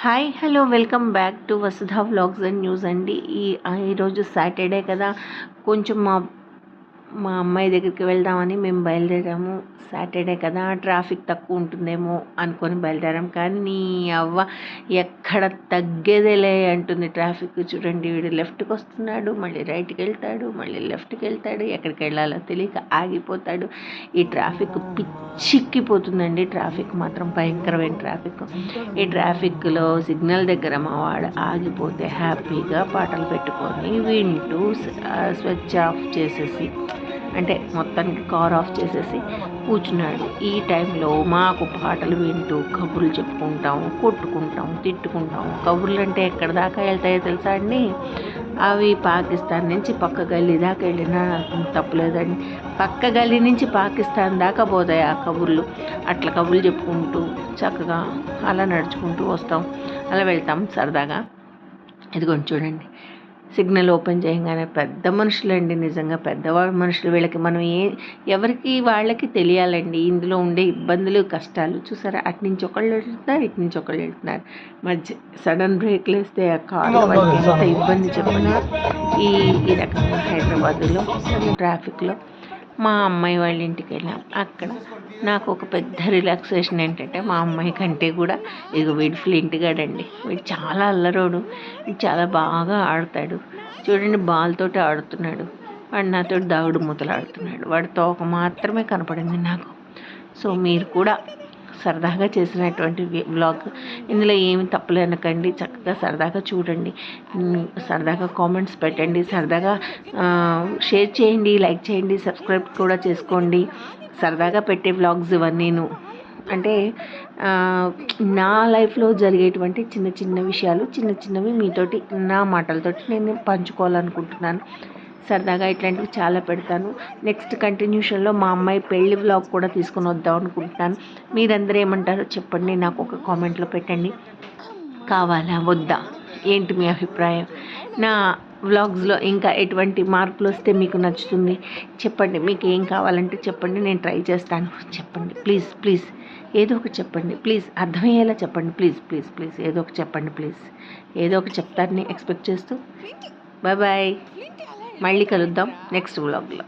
Hi hello welcome back to Vasudha vlogs and news అండి. ఈ ఆ, ఈరోజు సాటర్డే కదా. కొంచెం మా మా అమ్మాయి దగ్గరికి వెళ్దామని మేము బయలుదేరాము. సాటర్డే కదా ట్రాఫిక్ తక్కువ ఉంటుందేమో అనుకొని బయలుదేరాం. కానీ నీ అవ్వ ఎక్కడ తగ్గేదేలే అంటుంది ట్రాఫిక్. చూడండి వీడు లెఫ్ట్కి వస్తున్నాడు మళ్ళీ రైట్కి వెళ్తాడు మళ్ళీ లెఫ్ట్కి వెళ్తాడు ఎక్కడికి వెళ్ళాలో తెలియక ఆగిపోతాడు. ఈ ట్రాఫిక్ పిచ్చిక్కిపోతుందండి. ట్రాఫిక్ మాత్రం భయంకరమైన ట్రాఫిక్. ఈ ట్రాఫిక్లో సిగ్నల్ దగ్గర మా వాడు ఆగిపోతే హ్యాపీగా పాటలు పెట్టుకొని వింటూ స్విచ్ ఆఫ్ చేసేసి అంటే మొత్తానికి కార్ ఆఫ్ చేసేసి కూర్చున్నాడు. ఈ టైంలో మాకు పాటలు వింటూ కబుర్లు చెప్పుకుంటాం కొట్టుకుంటాం తిట్టుకుంటాం కబుర్లు అంటే ఎక్కడ దాకా వెళ్తాయో తెలుసా అండి? అవి పాకిస్తాన్ నుంచి పక్క గల్లీ దాకా వెళ్ళినా తప్పులేదండి. పక్క గల్లీ నుంచి పాకిస్తాన్ దాకా పోతాయి ఆ కబుర్లు. అట్లా కబుర్లు చెప్పుకుంటూ చక్కగా అలా నడుచుకుంటూ వస్తాం. అలా వెళ్తాం సరదాగా. ఇదిగోండి చూడండి. సిగ్నల్ ఓపెన్ చేయగానే పెద్ద మనుషులండి నిజంగా పెద్దవాళ్ళ మనుషులు వీళ్ళకి మనం ఏ ఎవరికి వాళ్ళకి తెలియాలండి. ఇందులో ఉండే ఇబ్బందులు కష్టాలు చూసారా? అటు నుంచి ఒకళ్ళు వెళ్తున్నారు ఇటు నుంచి ఒకళ్ళు వెళ్తున్నారు. మధ్య సడన్ బ్రేక్లు వేస్తే ఆ కార్ల వాళ్ళకి ఎంత ఇబ్బంది చెప్పండి ఈ ఈ రకంగా హైదరాబాద్లో ట్రాఫిక్లో మా అమ్మాయి వాళ్ళ ఇంటికి వెళ్ళాం. అక్కడ నాకు ఒక పెద్ద రిలాక్సేషన్ ఏంటంటే మా అమ్మాయి కంటే కూడా ఇక వీడు ఫ్లింట్గాడండి వీడు చాలా అల్లరోడు. వీడు చాలా బాగా ఆడతాడు. చూడండి బాల్ తోటి ఆడుతున్నాడు. వాడు నాతో దాగుడు మూతలు ఆడుతున్నాడు. వాడి తోక మాత్రమే కనపడింది నాకు. సో మీరు కూడా సరదాగా చేసినటువంటి వ్లాగ్ ఇందులో ఏమి తప్పులేనకండి. చక్కగా సరదాగా చూడండి. సరదాగా కామెంట్స్ పెట్టండి. సరదాగా షేర్ చేయండి లైక్ చేయండి సబ్స్క్రైబ్ కూడా చేసుకోండి. సరదాగా పెట్టే వ్లాగ్స్ ఇవన్నీను. అంటే నా లైఫ్లో జరిగేటువంటి చిన్న చిన్న విషయాలు చిన్న చిన్నవి మీతోటి నా మాటలతోటి నేను పంచుకోవాలనుకుంటున్నాను. సరదాగా ఇట్లాంటివి చాలా పెడతాను. నెక్స్ట్ కంటిన్యూషన్లో మా అమ్మాయి పెళ్ళి వ్లాగ్ కూడా తీసుకొని వద్దాం అనుకుంటున్నాను. మీరందరూ ఏమంటారో చెప్పండి నాకు ఒక కామెంట్లో పెట్టండి. కావాలా? వద్దా? ఏంటి మీ అభిప్రాయం? నా వ్లాగ్స్లో ఇంకా ఎటువంటి మార్పులు వస్తే మీకు నచ్చుతుంది? చెప్పండి మీకు ఏం కావాలంటే చెప్పండి నేను ట్రై చేస్తాను. చెప్పండి ప్లీజ్ ప్లీజ్ ఏదో ఒకటి చెప్పండి ప్లీజ్ అర్థమయ్యేలా చెప్పండి ప్లీజ్ ప్లీజ్ ప్లీజ్ ఏదో ఒకటి చెప్పండి ప్లీజ్ ఏదో ఒకటి చెప్తారని ఎక్స్పెక్ట్ చేస్తూ. బాయ్ బాయ్ మళ్ళీ కలుద్దాం నెక్స్ట్ వ్లాగ్లో